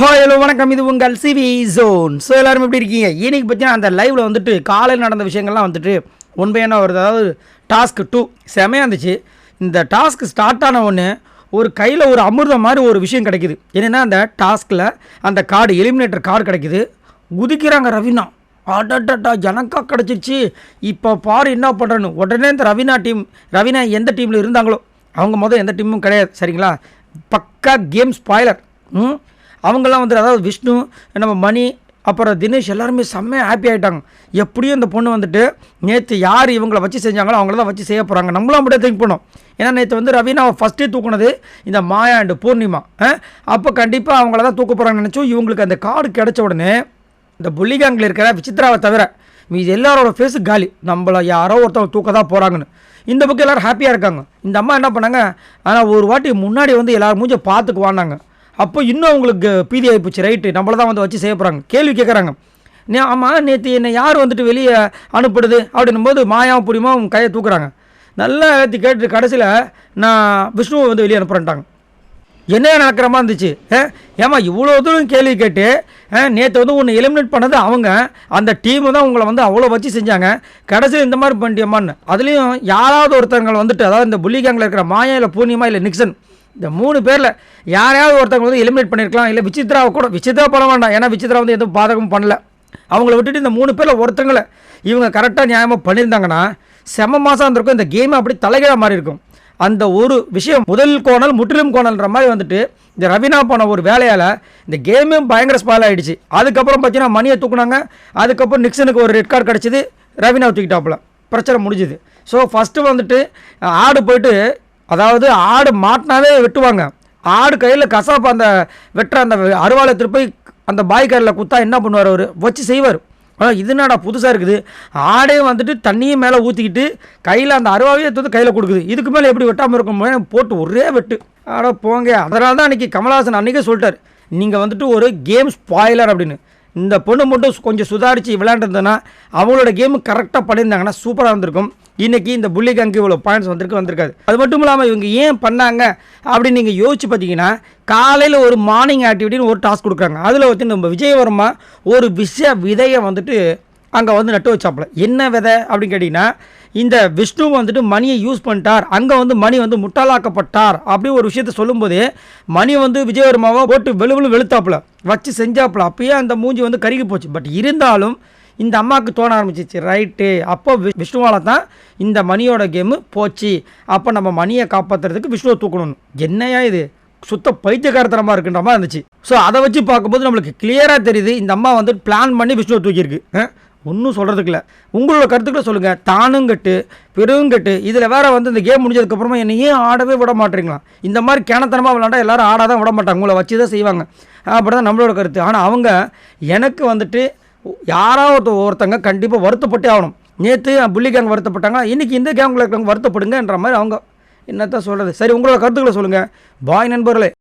Hi hello வணக்கம். இது உங்கள் சிவி ஜோன் ஸோ எல்லாரும் எப்படி இருக்கீங்க? இன்னைக்கு பார்த்தீங்கன்னா அந்த லைவில் வந்துட்டு காலையில் நடந்த விஷயங்கள்லாம் வந்துட்டு உண்மையான வருது அதாவது டாஸ்க் டூ செமையாக இருந்துச்சு. இந்த டாஸ்க் ஸ்டார்ட் ஆன ஒன்று ஒரு கையில் ஒரு அமிர்தம் மாதிரி ஒரு விஷயம் கிடைக்குது. என்னென்னா அந்த டாஸ்கில் அந்த கார்டு எலிமினேட்டர் கார்டு கிடைக்குது. குதிக்கிறாங்க ரவினா. அடடடா எனக்கா கிடச்சிருச்சு. இப்போ பாரு என்ன பண்ணுறேன்னு உடனே இந்த ரவினா டீம் ரவினா எந்த டீமில் இருந்தாங்களோ? அவங்க முதல் எந்த டீமும் கிடையாது. சரிங்களா? பக்கா கேம் ஸ்பாய்லர் ம்? அவங்கெல்லாம் வந்து அதாவது விஷ்ணு நம்ம மணி அப்புறம் தினேஷ் எல்லாருமே செம்மையாக ஹாப்பி ஆகிட்டாங்க எப்படியும் இந்த பொண்ணு வந்துட்டு நேற்று யார் இவங்கள வச்சு செஞ்சாங்களோ அவங்கள தான் வச்சு செய்ய போகிறாங்க நம்மளும் அப்படியே திங்க் பண்ணோம். ஏன்னா நேற்று வந்து ரவீனாவை ஃபஸ்ட்டே தூக்குனது இந்த மாயா அண்டு பூர்ணிமா. அப்போ கண்டிப்பாக அவங்கள தான் தூக்க போகிறாங்கன்னு நினச்சோம். இவங்களுக்கு அந்த கார்டு கிடைச்ச உடனே இந்த புள்ளிகாங்கில் இருக்கிற விசித்ராவை தவிர மீது எல்லாரோட ஃபேஸு காலி. நம்மளை யாரோ ஒருத்தவங்க தூக்க தான் போகிறாங்கன்னு இந்த பக்கம் எல்லோரும் ஹாப்பியாக இருக்காங்க. இந்த அம்மா என்ன பண்ணாங்க? ஆனால் ஒரு வாட்டி முன்னாடி வந்து எல்லோரும் மூஞ்ச பார்த்துக்குவான்னாங்க. அப்போ இன்னும் அவங்களுக்கு பீதி ஆகிப்போச்சு ரைட்டு நம்மள தான் வந்து வச்சு செய்ய போகிறாங்க கேள்வி கேட்குறாங்க நே ஆமாம் நேற்று என்னை யார் வந்துட்டு வெளியே அனுப்புடுது அப்படின்னும் போது மாயாவும் புரியுமா அவங்க கையை தூக்குறாங்க. நல்லா ஏற்றி கேட்டு கடைசியில் நான் விஷ்ணுவை வந்து வெளியே அனுப்புகிறேன்ட்டாங்க என்ன நடக்கிறமா இருந்துச்சு? ஏமா இவ்வளோ தூரம் கேள்வி கேட்டு நேற்று வந்து உன்னை எலிமினேட் பண்ணது அவங்க. அந்த டீமு தான் உங்களை வந்து அவ்வளோ வச்சு செஞ்சாங்க. கடைசியில் இந்த மாதிரி பண்ணிட்டியம்மான்னு. அதுலேயும் யாராவது ஒருத்தவங்களை வந்துட்டு அதாவது இந்த புள்ளி கேங்கில் இருக்கிற மாயா இல்லை பூர்ணிமா இல்லை நிக்சன் இந்த மூணு பேரில் யாரையாவது ஒருத்தவங்க வந்து எலிமினேட் பண்ணியிருக்கலாம் இல்லை விசித்ராவை கூட விசித்ரா பண்ண வேண்டாம். ஏன்னா விசித்ரா வந்து எதுவும் பாதகமும் பண்ணல. அவங்கள விட்டுட்டு இந்த மூணு பேரில் ஒருத்தங்களை இவங்க கரெக்டாக நியாயமாக பண்ணியிருந்தாங்கன்னா செம மாதம் இருந்திருக்கும். இந்த கேம் அப்படி தலைகீழாக மாதிரி இருக்கும். அந்த ஒரு விஷயம் முதல் கோணல் முற்றிலும் கோணல்ன்ற மாதிரி வந்துட்டு இந்த ரவினா போன ஒரு வேலையால் இந்த கேமும் பயங்கர ஸ்பாயில் ஆகிடுச்சு அதுக்கப்புறம் பார்த்தீங்கன்னா மணியை தூக்குனாங்க. அதுக்கப்புறம் நிக்சனுக்கு ஒரு ரெட் கார்டு கிடச்சிது. ரவினா தூக்கிட்டாப்புல. பிரச்சனை முடிஞ்சுது. ஸோ ஃபஸ்ட்டு வந்துட்டு ஆடு போயிட்டு அதாவது ஆடு மாட்டினாவே வெட்டுவாங்க. ஆடு கையில் கசாப்பு அந்த வெட்டுற அந்த அருவாளை திருப்பி அந்த பாய் கையில் குத்தா என்ன பண்ணுவார் அவர்? வச்சு செய்வார். ஆனால் இது என்னடா புதுசாக இருக்குது? ஆடே வந்துட்டு தண்ணியும் மேலே ஊற்றிக்கிட்டு கையில் அந்த அருவாவையே தூத்து கையில் கொடுக்குது. இதுக்கு மேலே எப்படி வெட்டாமல் இருக்கும் போட்டு ஒரே வெட்டு. ஆனால் போங்க. அதனால தான் அன்றைக்கி கமல்ஹாசன் அன்றைக்கே சொல்லிட்டார். நீங்கள் வந்துட்டு ஒரு கேம் ஸ்பாய்லர் அப்படின்னு. இந்த பொண்ணு மட்டும் கொஞ்சம் சுதாரித்து விளையாண்டுருந்ததுன்னா அவங்களோட கேமு கரெக்டாக பண்ணியிருந்தாங்கன்னா சூப்பராக இருந்திருக்கும். இன்றைக்கி இந்த புள்ளிகங்கு இவ்வளோ பாயிண்ட்ஸ் வந்திருக்கு வந்திருக்காது. அது மட்டும் இல்லாமல் இவங்க ஏன் பண்ணாங்க அப்படின்னு நீங்கள் யோசிச்சு பார்த்தீங்கன்னா காலையில் ஒரு மார்னிங் ஆக்டிவிட்டின்னு ஒரு டாஸ்க் கொடுக்குறாங்க. அதில் வந்து நம்ம விஜயவர்மா ஒரு விஷய விதையை வந்துட்டு அங்கே வந்து நட்டு வச்சாப்புல. என்ன விதை அப்படின்னு கேட்டிங்கன்னா இந்த விஷ்ணு வந்துட்டு மணியை யூஸ் பண்ணிட்டார். அங்கே வந்து மணி வந்து முட்டாளாக்கப்பட்டார் அப்படி ஒரு விஷயத்த சொல்லும்போது மணி வந்து விஜயவர்மாவை போட்டு வெளுவெளு வெளுத்தாப்புல. வச்சு செஞ்சாப்புல. அப்பயே அந்த மூஞ்சி வந்து கருகி போச்சு. பட் இருந்தாலும் இந்த அம்மாவுக்கு தோண ஆரம்பிச்சிச்சு. ரைட்டு அப்போ விஷ்ணுவால தான் இந்த மணியோட கேமு போச்சு. அப்போ நம்ம மணியை காப்பாற்றுறதுக்கு விஷ்ணுவை தூக்கணும். என்னையா இது? சுத்த பைத்தியகாரத்தனமாக இருக்குன்ற மாதிரி இருந்துச்சு. ஸோ அதை வச்சு பார்க்கும்போது நம்மளுக்கு கிளியராக தெரியுது. இந்த அம்மா வந்து பிளான் பண்ணி விஷ்ணுவை தூக்கியிருக்கு. ஒன்றும் சொல்கிறதுக்கு இல்லை. உங்களோட கருத்துக்களை சொல்லுங்கள் தானும் கட்டு பெரும் கட்டு இதில் வேறு வந்து இந்த கேம் முடிஞ்சதுக்கப்புறமா என்னை ஏன் ஆடவே விட மாட்டேங்களா? இந்த மாதிரி கேனத்தனமாக விளாண்டா எல்லோரும் ஆடாதான் விட மாட்டாங்க. உங்களை வச்சு தான் செய்வாங்க. அப்படி தான் நம்மளோட கருத்து. ஆனால் அவங்க எனக்கு வந்துட்டு யாராவது ஒருத்தங்க கண்டிப்பாக வருத்தப்பட்டே ஆகணும். நேற்று புள்ளி கேங் வருத்தப்பட்டாங்க இன்றைக்கி இந்த கேங்கில் இருக்கிறவங்க வருத்தப்படுங்கன்ற மாதிரி அவங்க என்னத்தான் சொல்கிறது சரி உங்களோட கருத்துக்களை சொல்லுங்கள் பாய் நண்பர்களே.